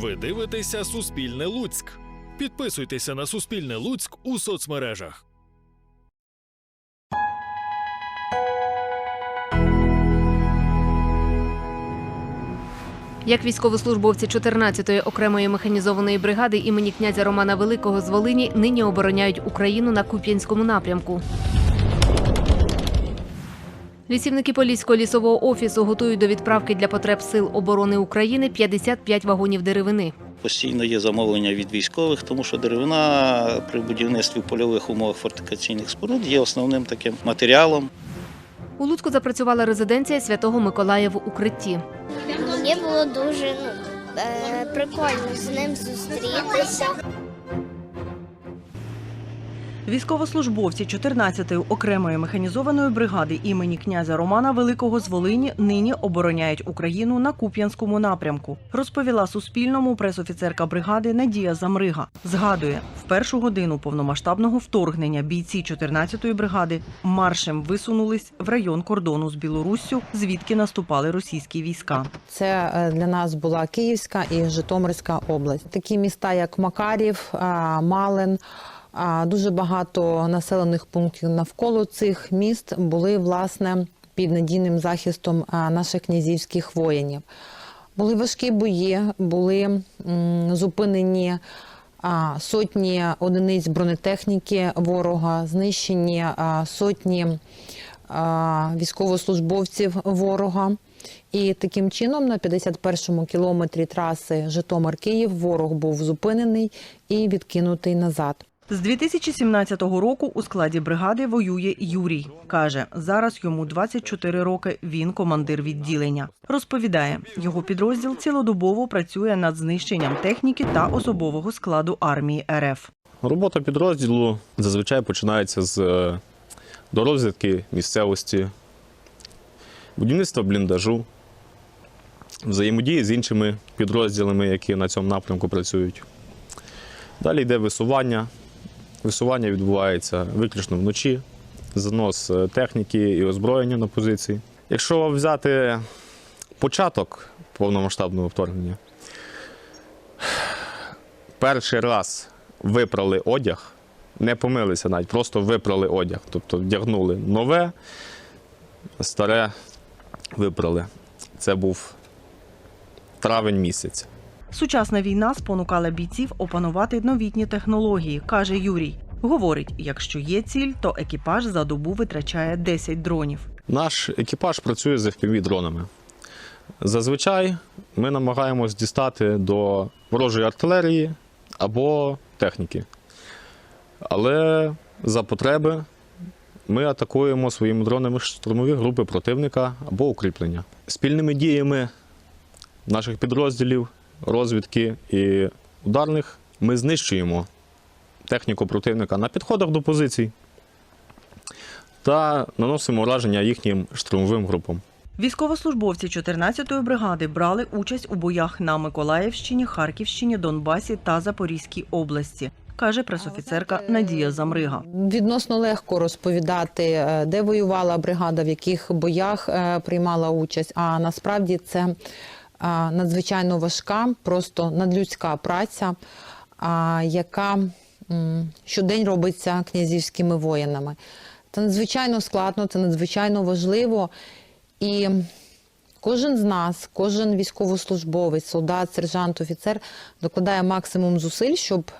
Ви дивитеся Суспільне Луцьк. Підписуйтеся на Суспільне Луцьк у соцмережах. Як військовослужбовці 14-ї окремої механізованої бригади імені князя Романа Великого з Волині нині обороняють Україну на Куп'янському напрямку. Лісівники Поліського лісового офісу готують до відправки для потреб Сил оборони України 55 вагонів деревини. Постійно є замовлення від військових, тому що деревина при будівництві в польових умовах фортифікаційних споруд є основним таким матеріалом. У Луцьку запрацювала резиденція Святого Миколая в укритті. Мені було дуже ну, е, прикольно з ним зустрітися. Військовослужбовці 14-ї окремої механізованої бригади імені князя Романа Великого з Волині нині обороняють Україну на Куп'янському напрямку. Розповіла Суспільному пресофіцерка бригади Надія Замрига. Згадує, в першу годину повномасштабного вторгнення бійці 14-ї бригади маршем висунулись в район кордону з Білоруссю, звідки наступали російські війська. Це е, для нас була Київська і Житомирська область. Такі міста, як Макарів, а, Малин. Дуже багато населених пунктів навколо цих міст були власне під надійним захистом наших князівських воїнів. Були важкі бої, були зупинені сотні одиниць бронетехніки ворога, знищені сотні військовослужбовців ворога. І таким чином на 51-му кілометрі траси Житомир-Київ ворог був зупинений і відкинутий назад. З 2017 року у складі бригади воює Юрій. Каже, зараз йому 24 роки. Він командир відділення. Розповідає, його підрозділ цілодобово працює над знищенням техніки та особового складу армії РФ. Робота підрозділу зазвичай починається з е, дорозвідки місцевості, будівництва бліндажу, взаємодії з іншими підрозділами, які на цьому напрямку працюють. Далі йде висування. Висування відбувається виключно вночі, занос е, техніки і озброєння на позиції. Якщо взяти початок повномасштабного вторгнення, перший раз випрали одяг, не помилися навіть, просто випрали одяг. Тобто вдягнули нове, старе випрали. Це був травень місяць. Сучасна війна спонукала бійців опанувати новітні технології, каже Юрій. Говорить, якщо є ціль, то екіпаж за добу витрачає 10 дронів. Наш екіпаж працює з fpv дронами. Зазвичай ми намагаємось дістати до ворожої артилерії або техніки. Але за потреби ми атакуємо своїми дронами штурмові групи противника або укріплення. Спільними діями наших підрозділів, розвідки і ударних ми знищуємо техніку противника на підходах до позицій та наносимо ураження їхнім штурмовим групам. Військовослужбовці 14-ї бригади брали участь у боях на Миколаївщині, Харківщині, Донбасі та Запорізькій області, каже пресофіцерка Надія Замрига. Відносно легко розповідати, е, де воювала бригада, в яких боях е, приймала участь. А насправді це надзвичайно важка, просто надлюдська праця, яка щодень робиться князівськими воїнами. Це надзвичайно складно, це надзвичайно важливо. І кожен з нас, кожен військовослужбовець, солдат, сержант, офіцер докладає максимум зусиль, щоб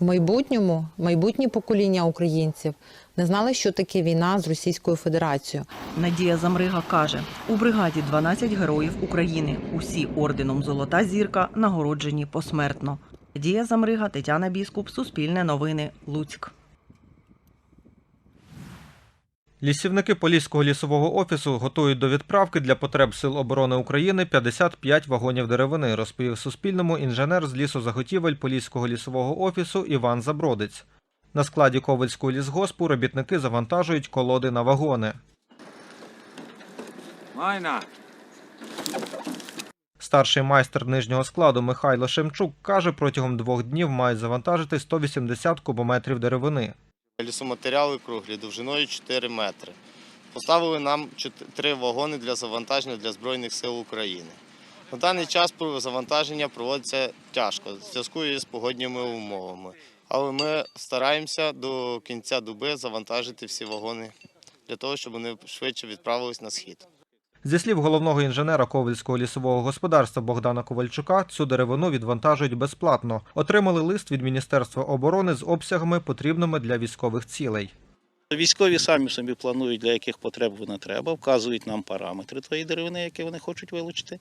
в майбутньому майбутні покоління українців не знали, що таке війна з Російською Федерацією. Надія Замрига каже: у бригаді 12 героїв України. Усі орденом Золота зірка нагороджені посмертно. Надія Замрига, Тетяна Біскуп, Суспільне новини, Луцьк. Лісівники Поліського лісового офісу готують до відправки для потреб Сил оборони України 55 вагонів деревини, розповів Суспільному інженер з лісозаготівель Поліського лісового офісу Іван Забродець. На складі Ковальського лісгоспу робітники завантажують колоди на вагони. Майна! Старший майстер нижнього складу Михайло Шемчук каже, протягом двох днів мають завантажити 180 кубометрів деревини. Лісоматеріали круглі довжиною 4 метри. Поставили нам три вагони для завантаження для Збройних сил України. На даний час про- завантаження проводиться тяжко в зв'язку із погодніми умовами. Але ми стараємося до кінця доби завантажити всі вагони для того, щоб вони швидше відправились на схід. Зі слів головного інженера Ковельського лісового господарства Богдана Ковальчука, цю деревину відвантажують безплатно. Отримали лист від Міністерства оборони з обсягами, потрібними для військових цілей. Військові самі собі планують, для яких потреб вона треба, вказують нам параметри тої деревини, які вони хочуть вилучити.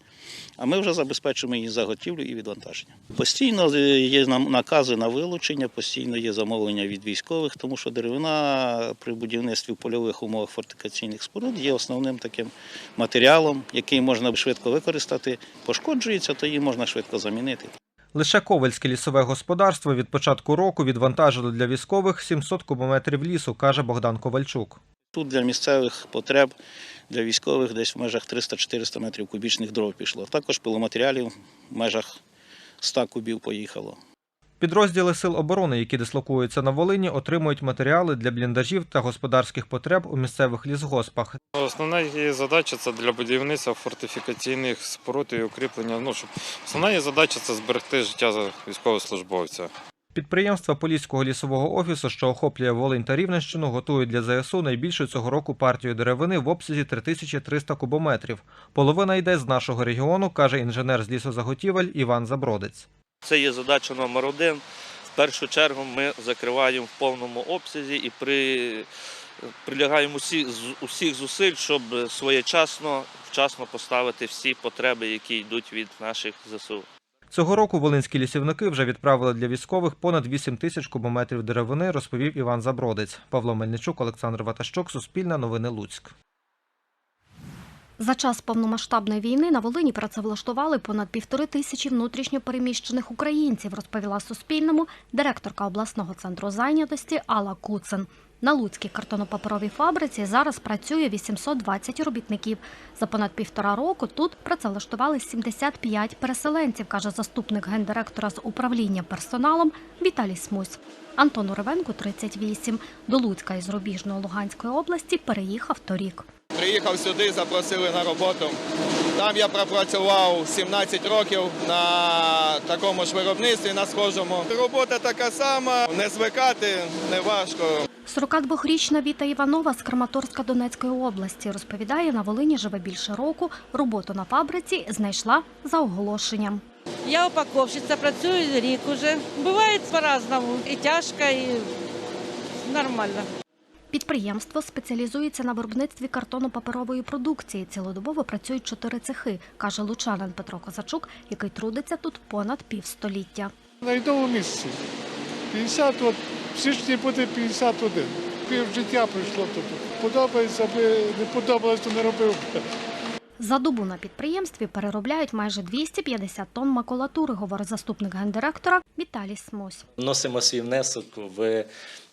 А ми вже забезпечуємо її заготівлю і відвантаження. Постійно е, є нам накази на вилучення, постійно є замовлення від військових, тому що деревина при будівництві в польових умовах фортифікаційних споруд є основним таким матеріалом, який можна швидко використати. Пошкоджується, то її можна швидко замінити. Лише Ковальське лісове господарство від початку року відвантажило для військових 700 кубометрів лісу, каже Богдан Ковальчук. Тут для місцевих потреб для військових десь в межах 300-400 метрів кубічних дров пішло. Також пиломатеріалів в межах 100 кубів поїхало. Підрозділи сил оборони, які дислокуються на Волині, отримують матеріали для бліндажів та господарських потреб у місцевих лісгоспах. Основна її задача це для будівництва фортифікаційних споруд і укріплення. Ну, щоб основна її задача це зберегти життя військовослужбовця. Підприємства Поліського лісового офісу, що охоплює Волинь та Рівненщину, готують для ЗСУ найбільшу цього року партію деревини в обсязі 3300 кубометрів. Половина йде з нашого регіону, каже інженер з лісозаготівель Іван Забродець. Це є задача номер один. В першу чергу ми закриваємо в повному обсязі і при, прилягаємо усі, усіх зусиль, щоб своєчасно, вчасно поставити всі потреби, які йдуть від наших ЗСУ. Цього року волинські лісівники вже відправили для військових понад 8 тисяч кубометрів деревини, розповів Іван Забродець. Павло Мельничук, Олександр Ватащук, Суспільне новини Луцьк. За час повномасштабної війни на Волині працевлаштували понад півтори тисячі внутрішньо переміщених українців, розповіла Суспільному директорка обласного центру зайнятості Алла Куцин. На Луцькій картонопаперовій фабриці зараз працює 820 робітників. За понад півтора року тут працевлаштували 75 переселенців, каже заступник гендиректора з управління персоналом Віталій Смусь. Антон Уривенко, 38. До Луцька із Рубіжної Луганської області переїхав торік. Приїхав сюди, запросили на роботу. Там я пропрацював 17 років на такому ж виробництві, на схожому. Робота така сама, не звикати не важко. 42-річна Віта Іванова з Краматорська Донецької області розповідає, на Волині живе більше року. Роботу на фабриці знайшла за оголошенням. Я упаковщиця, працюю рік уже. Буває по-разному. І тяжко, і нормально. Підприємство спеціалізується на виробництві картонно-паперової продукції. Цілодобово працюють чотири цехи, каже лучанин Петро Козачук, який трудиться тут понад півстоліття. На відому місці. 50, от, січні буде 51. Пів життя пройшло тут. Подобається, аби не подобалось, то не робив. За добу на підприємстві переробляють майже 250 тонн макулатури, говорить заступник гендиректора Віталій Смось. Вносимо свій внесок в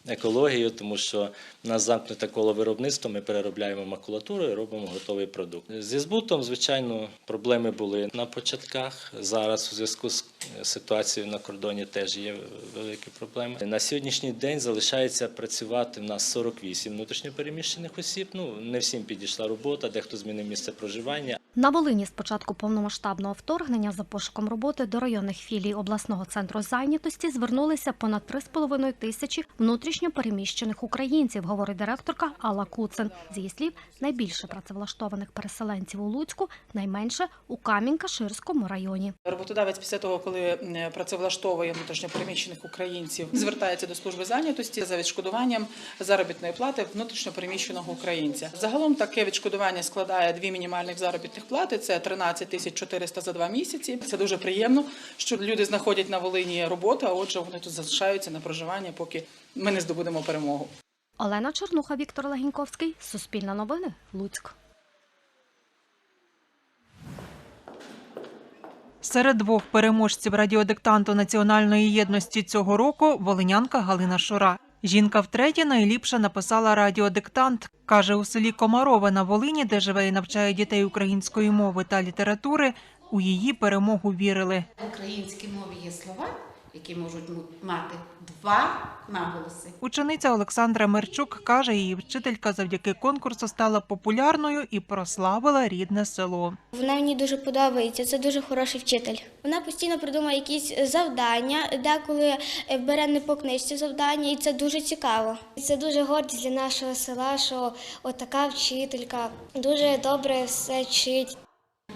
екологію, тому що в нас замкнуте коло виробництва, ми переробляємо макулатуру і робимо готовий продукт. Зі збутом, звичайно, проблеми були на початках. Зараз у зв'язку з ситуацією на кордоні теж є великі проблеми. На сьогоднішній день залишається працювати в нас 48 внутрішньопереміщених осіб. Ну не всім підійшла робота, дехто змінив місце проживання. На Волині з початку повномасштабного вторгнення за пошуком роботи до районних філій обласного центру зайнятості звернулися понад 3,5 тисячі внутрішньо переміщених українців, говорить директорка Алла Куцин. З її слів, найбільше працевлаштованих переселенців у Луцьку, найменше у Камінь-Каширському районі. Роботодавець після того, коли е, працевлаштовує внутрішньопереміщених українців, звертається до служби зайнятості за відшкодуванням заробітної плати внутрішньопереміщеного українця. Загалом таке відшкодування складає дві мінімальних заробітних плати. Це 13 тисяч 400 за два місяці. Це дуже приємно, що люди знаходять на Волині роботу, а отже, вони тут залишаються на проживання, поки ми не здобудемо перемогу. Олена Чернуха, Віктор Легіньковський, Суспільне новини, Луцьк. Серед двох переможців радіодиктанту національної єдності цього року волинянка Галина Шура. Жінка втретє найліпше написала радіодиктант. Каже, у селі Комарове на Волині, де живе і навчає дітей української мови та літератури, у її перемогу вірили. В українській мові є слова, які можуть мати два наголоси. Учениця Олександра Мерчук каже, її вчителька завдяки конкурсу стала популярною і прославила рідне село. Вона мені дуже подобається. Це дуже хороший вчитель. Вона постійно придумує якісь завдання, деколи е, бере не по книжці завдання, і це дуже цікаво. Це дуже гордість для нашого села, що отака вчителька дуже добре все вчить.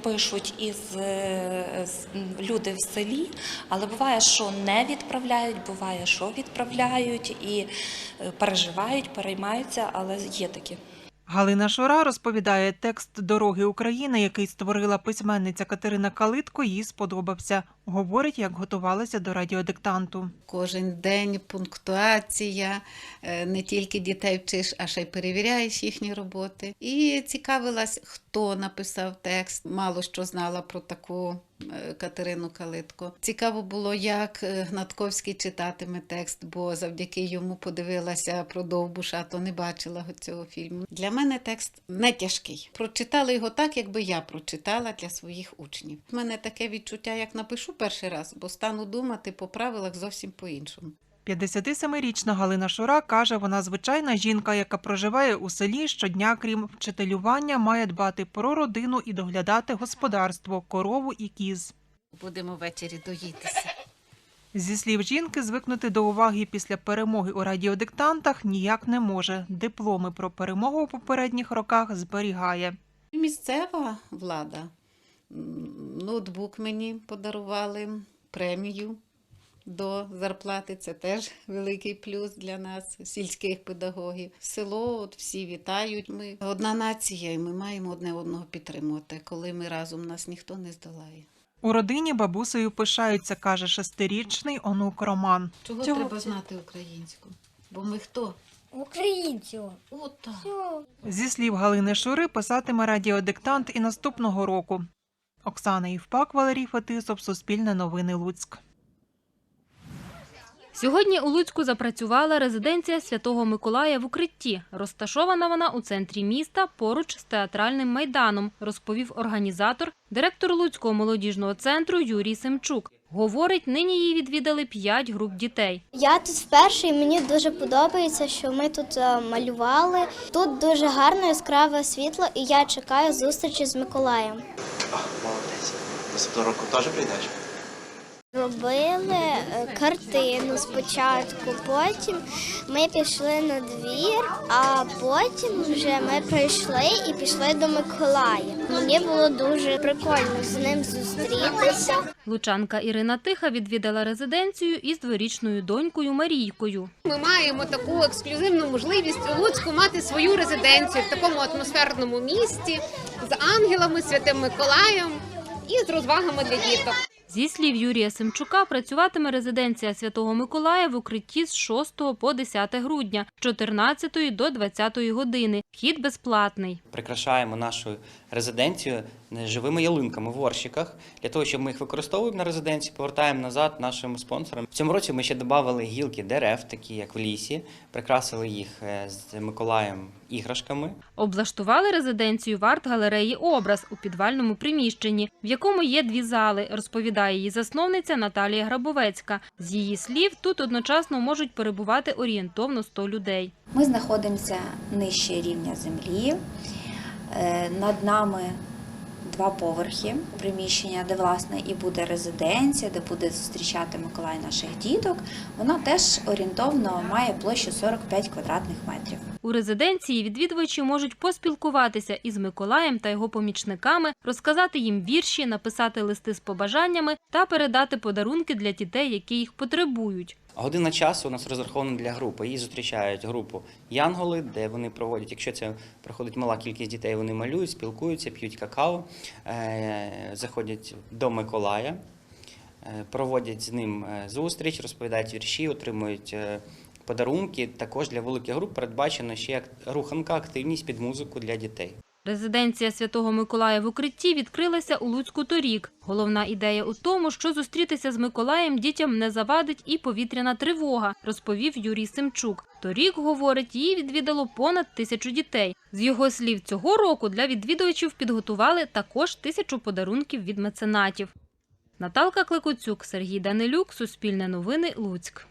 Пишуть із е, люди в селі, але буває, що не відправляють, буває, що відправляють і е, переживають, переймаються, але є такі. Галина Шура розповідає, текст Дороги України, який створила письменниця Катерина Калитко, їй сподобався. Говорить, як готувалася до радіодиктанту. Кожен день пунктуація, е, не тільки дітей вчиш, а ще й перевіряєш їхні роботи. І цікавилась, хто написав текст. Мало що знала про таку Катерину Калитко. Цікаво було, як е, Гнатковський читатиме текст, бо завдяки йому подивилася про Довбуша, то не бачила цього фільму. Для мене текст не тяжкий. Прочитала його так, якби я прочитала для своїх учнів. У мене таке відчуття, як напишу перший раз, бо стану думати по правилах зовсім по-іншому. 57-річна Галина Шура каже, вона звичайна жінка, яка проживає у селі щодня, крім вчителювання, має дбати про родину і доглядати господарство, корову і кіз. Будемо ввечері доїтися. Зі слів жінки, звикнути до уваги після перемоги у радіодиктантах ніяк не може. Дипломи про перемогу у попередніх роках зберігає. Місцева влада. Ноутбук мені подарували, премію до зарплати. Це теж великий плюс для нас, сільських педагогів. Село, от всі вітають. Ми одна нація, і ми маємо одне одного підтримувати. Коли ми разом, нас ніхто не здолає. У родині бабусею пишаються, каже шестирічний онук Роман. Чого, Чого треба це? знати українську? Бо ми хто? Українці. От так. Зі слів Галини Шури, писатиме радіодиктант і наступного року. Оксана Євпак, Валерій Фетисов, Суспільне новини Луцьк. Сьогодні у Луцьку запрацювала резиденція Святого Миколая в укритті. Розташована вона у центрі міста поруч з театральним майданом, розповів організатор, директор Луцького молодіжного центру Юрій Семчук. Говорить, нині її відвідали п'ять груп дітей. Я тут вперше і мені дуже подобається, що ми тут е, малювали. Тут дуже гарне яскраве світло, і я чекаю зустрічі з Миколаєм. Молодець. Наступного року теж прийдеш? Робили е, картину спочатку, потім ми пішли на двір, а потім вже ми прийшли і пішли до Миколая. Мені було дуже прикольно з ним зустрітися. Лучанка Ірина Тиха відвідала резиденцію із дворічною донькою Марійкою. Ми маємо таку ексклюзивну можливість у Луцьку мати свою резиденцію в такому атмосферному місті з ангелами, святим Миколаєм і з розвагами для діток. Зі слів Юрія Семчука, працюватиме резиденція Святого Миколая в укритті з 6 по 10 грудня, з 14 до 20 години. Вхід безплатний. прикрашаємо нашу резиденцію живими ялинками в горщиках для того, щоб ми їх використовуємо на резиденції, повертаємо назад нашим спонсорам. В цьому році ми ще додали гілки дерев, такі як в лісі, прикрасили їх е, з Миколаєм іграшками. Облаштували резиденцію в арт-галереї Образ у підвальному приміщенні, в якому є дві зали, розповідає її засновниця Наталія Грабовецька. З її слів, тут одночасно можуть перебувати орієнтовно 100 людей. Ми знаходимося нижче рівня землі. Е, Над нами два поверхи приміщення, де власне і буде резиденція, де буде зустрічати Миколай наших діток. Вона теж орієнтовно має площу 45 квадратних метрів. У резиденції відвідувачі можуть поспілкуватися із Миколаєм та його помічниками, розказати їм вірші, написати листи з побажаннями та передати подарунки для дітей, які їх потребують. Година часу у нас розрахована для групи. Її зустрічають групу Янголи, де вони проводять, якщо це проходить мала кількість дітей, вони малюють, спілкуються, п'ють какао, е, заходять до Миколая, е, проводять з ним е, зустріч, розповідають вірші, отримують подарунки. Також для великих груп передбачено ще руханка, активність під музику для дітей. Резиденція Святого Миколая в укритті відкрилася у Луцьку торік. Головна ідея у тому, що зустрітися з Миколаєм дітям не завадить і повітряна тривога, розповів Юрій Семчук. Торік, говорить, її відвідало понад тисячу дітей. З його слів, цього року для відвідувачів підготували також тисячу подарунків від меценатів. Наталка Клекоцюк, Сергій Данилюк, Суспільне новини, Луцьк.